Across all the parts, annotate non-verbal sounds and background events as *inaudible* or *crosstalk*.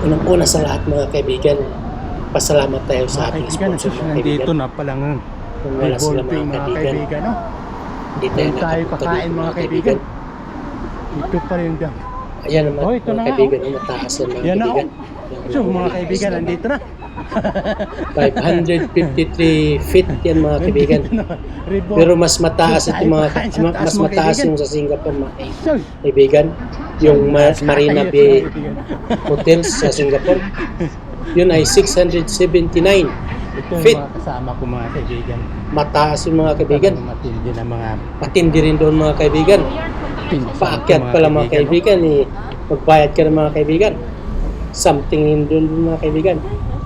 Unang-una sa lahat mga kaibigan, pasalamat tayo sa Mga ating kaibigan, sponsor mga nandito kaibigan. na pala ng Kung wala sila mga mga kaibigan, kaibigan. No? hindi tayo Doon tayo dito mga kaibigan. Ito pa rin dam. Ayan naman Oh, ito mga na nga, kaibigan, yung mataas yan mga Yan na, kaibigan. So mga kaibigan, nandito na. 553 feet yan mga kaibigan. Pero mas mataas ito mga mas mataas yung sa Singapore mga kaibigan. Yung Ma- Marina Bay. Hotels sa Singapore. Yun ay 679. Ito yung Fit. mga kasama ko mga kaibigan. Mataas yung mga kaibigan. Matindi na mga Matindi rin doon mga kaibigan. Paakyat pala mga kaibigan. Eh, magbayad ka ng mga kaibigan. Something in doon mga kaibigan.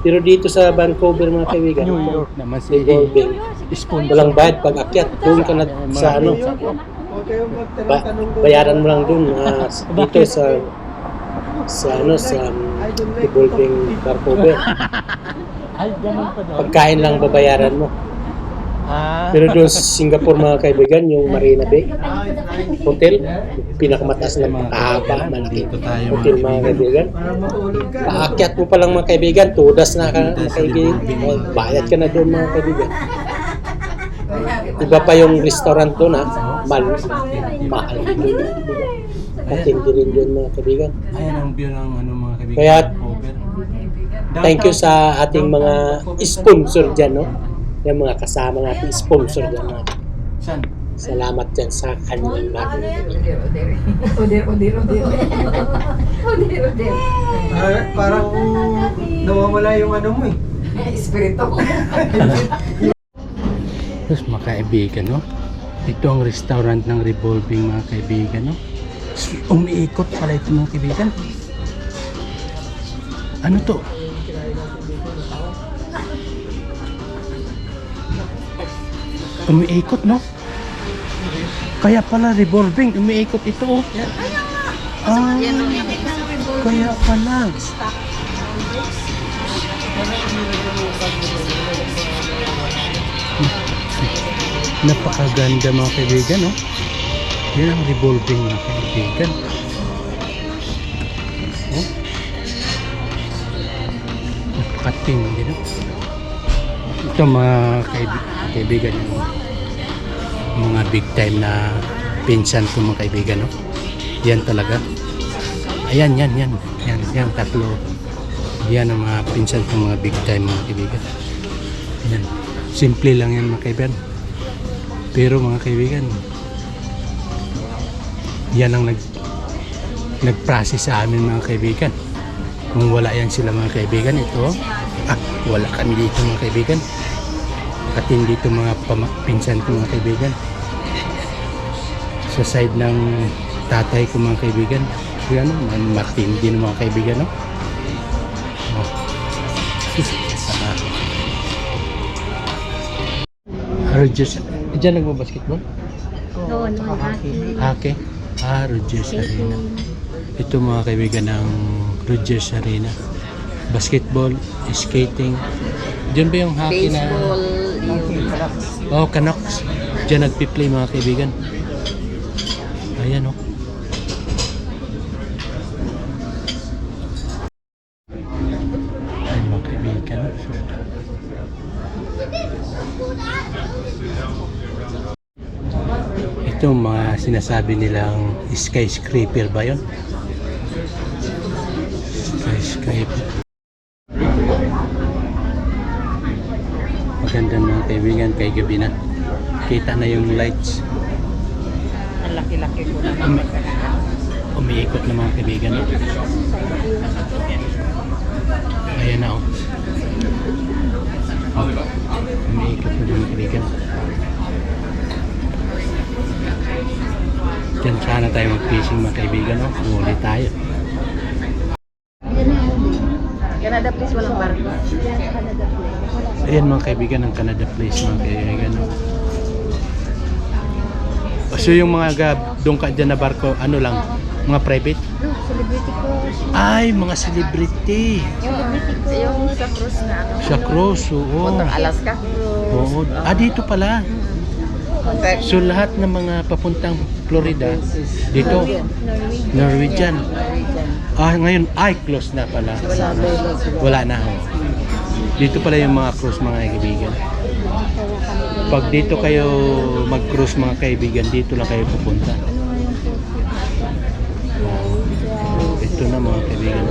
Pero dito sa Vancouver mga kaibigan, New York naman si revolving. Sponsor. Walang bayad pag akyat. Doon ka na sa ano, ba- bayaran mo lang doon ah, *laughs* dito sa sa ano sa um, revolving Vancouver. *laughs* Ay, ganun pa doon. Pagkain lang babayaran mo. Ah, Pero doon sa Singapore mga kaibigan, yung Marina Bay Hotel, pinakamataas na mahaba, malaki Dito tayo, mga hotel mga kaibigan. Paakyat mo pa lang mga kaibigan, tudas na ka mga kaibigan. Oh, Bayad ka na doon mga kaibigan. Iba pa yung restaurant doon ha, mal, mahal doon. Matindi rin doon mga kaibigan. ayan ang view ng ano mga kaibigan. Kaya-. Thank you sa ating mga sponsor dyan, no? Yung mga kasama natin sponsor dyan. no? Saan? Salamat dyan sa kanilang lahat. Odir, odir, odir. Odir, odir. Ah, parang nawawala yung ano mo eh. *laughs* Espiritu *laughs* ko. Tapos mga kaibigan, no? Ito ang restaurant ng revolving mga kaibigan, no? Umiikot pala ito mga kaibigan. Ano to? Umiikot, no? Kaya pala revolving, umiikot ito, oh. Ah, kaya pala. Napakaganda mga kaibigan, no? Yan ang revolving mga kaibigan. Oh. Napakatindi, no? Ito mga kaib- kaibigan, yung mga big time na pinsan ko mga kaibigan, no? Yan talaga. Ayan, yan, yan. Yan, yan, tatlo. Yan ang mga pinsan ko mga big time mga kaibigan. Yan. Simple lang yan mga kaibigan. Pero mga kaibigan, yan ang nag nag-process sa amin mga kaibigan. Kung wala yan sila mga kaibigan, ito, ah, wala kami dito mga kaibigan. At hindi dito mga pinsan ko mga kaibigan. Sa side ng tatay ko mga kaibigan, yan, man- matindi ng mga kaibigan, no? Oh. Rogers, dyan nagbabasketball? Doon, doon. Hake? Ah, Rogers Arena. Ito mga kaibigan ng Rogers Arena. Basketball, skating. Diyan ba yung hockey na... Yung Oh, Canucks. Diyan nagpi-play mga kaibigan. Ayan oh. Ay mga kaibigan. Ito mga sinasabi nilang skyscraper ba yun? Skyscraper. Maganda mga kaibigan kay gabi na. Kita na yung lights. Ang laki-laki ko na Umi- umiikot na mga kaibigan. no? Ayan na oh. Umiikot na mga kaibigan. Diyan sana tayo mag-fishing mga kaibigan. No? Huli tayo. Canada please, walang barko. Ayan mga kaibigan ng Canada Place mga kaibigan. So yung mga gab, doon ka dyan na barko, ano lang, mga private? No, celebrity cruise. Ay, mga celebrity. Celebrity cruise. Yung sa cruise na ano. Sa cruise, oo. Puntang Alaska. Oo. Ah, dito pala. So lahat ng mga papuntang Florida, dito, Norwegian. Ah, ngayon ay close na pala. Wala available. Wala na. Oh. Dito pala yung mga cruise mga kaibigan. Pag dito kayo mag-cruise mga kaibigan, dito lang kayo pupunta. Oh. Ito na mga kaibigan.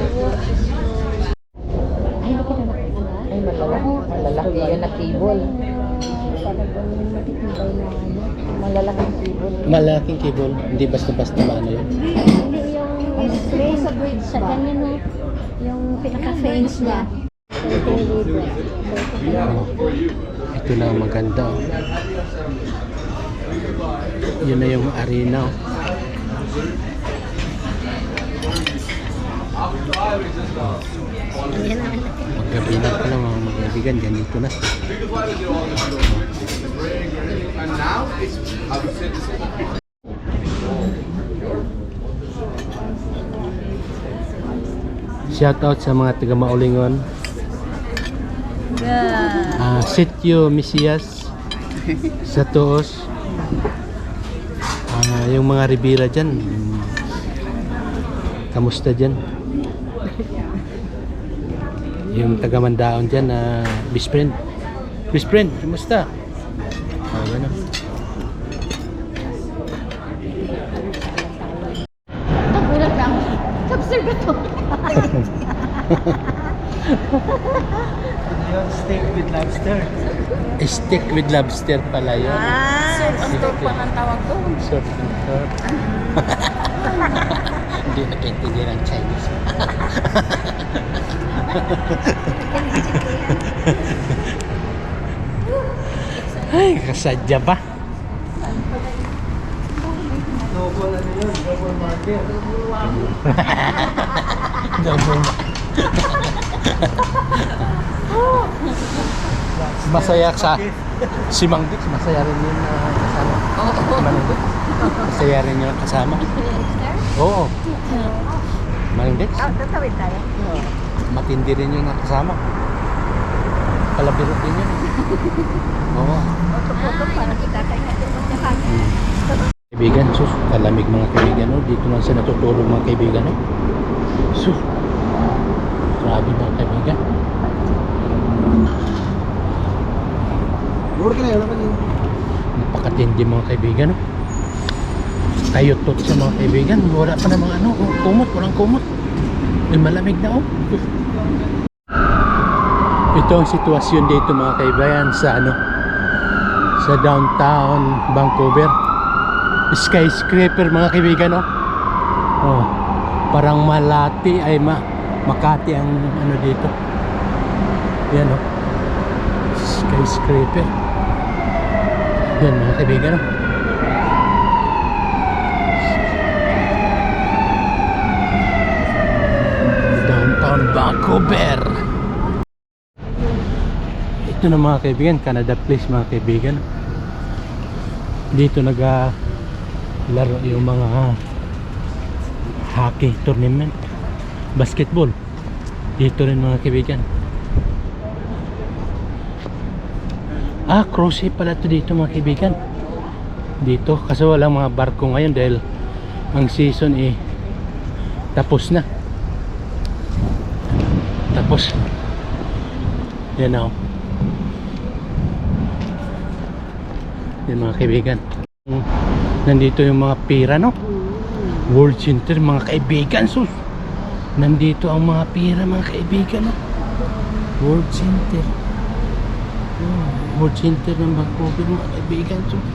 Ay, malalaki. Malalaki yan na cable. Ano. Malalaking cable. Malaking cable, hindi basta-basta maano yun. Hindi yung sa bridge. Sa ganyan. Yung pinaka-frames niya. Ito na maganda. Yun na yung arena. Maggabi na pala mga magkaibigan, ganito na. Shout out sa mga taga Maulingon. Ah, Sitio Misias sa Toos. Ah, yung mga Ribira dyan. Kamusta dyan? Yung taga Mandaon dyan na best friend. Best friend, kamusta? Oh, gano'n. Nagulat *laughs* yun? Steak with lobster. Steak with lobster pala yun. Ah, surf and turf pa ng tawag doon. Surf and turf. *laughs* Hindi nakaintindihan ang Chinese. *laughs* Ay, kasadya ba? Double ano yun? Double market. *laughs* Double. Masaya sa si Mang Dix, masaya rin yun na kasama. Si Mang Dix. Masaya rin yun kasama. Oo. Mang Dix, Tatawid tayo. matindi rin yun na kasama. Palabiro din yun. *laughs* Oo. Tutok para kita tayo. Kaibigan, sus, kalamig mga kaibigan, no? Dito lang sa natutulog mga kaibigan, no? Sus, grabe mga kaibigan. Lord ka na yun. Napakatindi mga kaibigan, no? Kayutot sa mga kaibigan, wala pa namang ano, oh, kumot, walang kumot. May malamig na, oh. Ito ang sitwasyon dito mga kaibigan sa ano, sa downtown Vancouver. Skyscraper mga kaibigan, oh. Oh, parang Malati ay ma Makati ang ano dito. Yan, oh. Skyscraper. Yan mga kaibigan. oh. Downtown Vancouver. Ito na mga kaibigan, Canada Place mga kaibigan. Dito naga laro yung mga hockey tournament, basketball. Dito rin mga kaibigan. Ah, cruise pala to dito mga kaibigan. Dito kasi walang mga barko ngayon dahil ang season eh tapos na. Tapos yan ako. Yan mga kaibigan. Nandito yung mga pira no. World Center mga kaibigan sus. Nandito ang mga pira mga kaibigan no. World Center. Oh, World Center ng Vancouver mga kaibigan sus.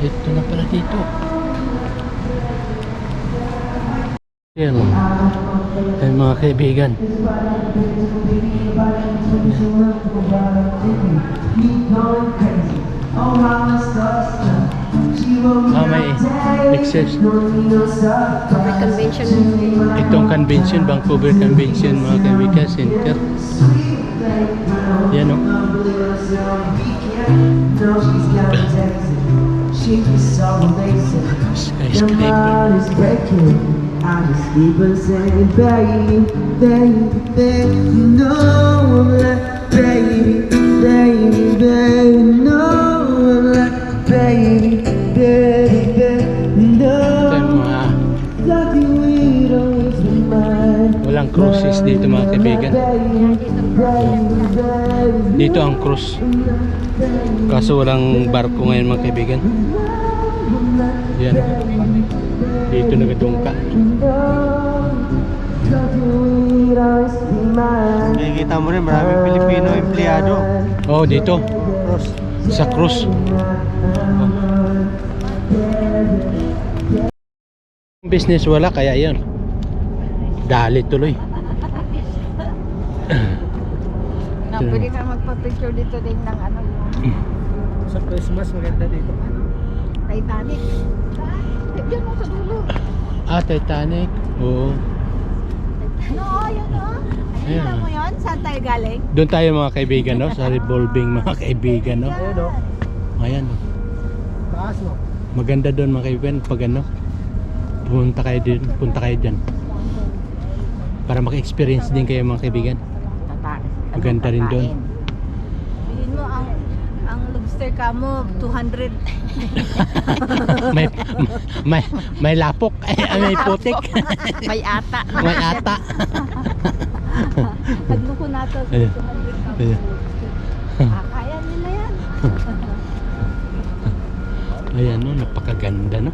Ito na pala dito. Yan. Yan mga kaibigan. Ah, may. May convention. Itong convention, Vancouver Convention mga kaibigan center. Yan o. Skyscraper. is breaking. I just keep on saying, baby, baby, baby, you know I'm like, baby, baby, baby, no, I'm like, baby, cruises dito mga kaibigan. Dito ang cruise. Kaso walang barko ngayon mga kaibigan. Yan. Dito nagadungka. Nakikita mo rin, maraming Pilipino empleyado. Oh, dito. Sa cruise. Business wala kaya yan. Dali tuloy. *clears throat* Na, pwede ka magpa-picture dito din ng ano yung Sa Christmas, maganda dito. Titanic. Diyan mo sa dulo. Ah, Titanic. Oo. No, yun o. Nakita Ayan. mo yun? Saan tayo galing? Doon tayo mga kaibigan, no? Sa revolving mga kaibigan, no? Ayun o. Ayan, no? Taas no. Maganda doon mga kaibigan pag ano. Punta kayo din, punta kayo diyan. Para maka-experience din kayo mga kaibigan. Tata. Maganda rin doon. Bilhin mo ang ang lobster ka mo 200. May may may lapok, *laughs* ay may putik, May ata. may ata. *laughs* Nagluko na to. Ayan. 200 ka mo. Ayan. Ah, kaya nila yan. *laughs* Ayan no, napakaganda no.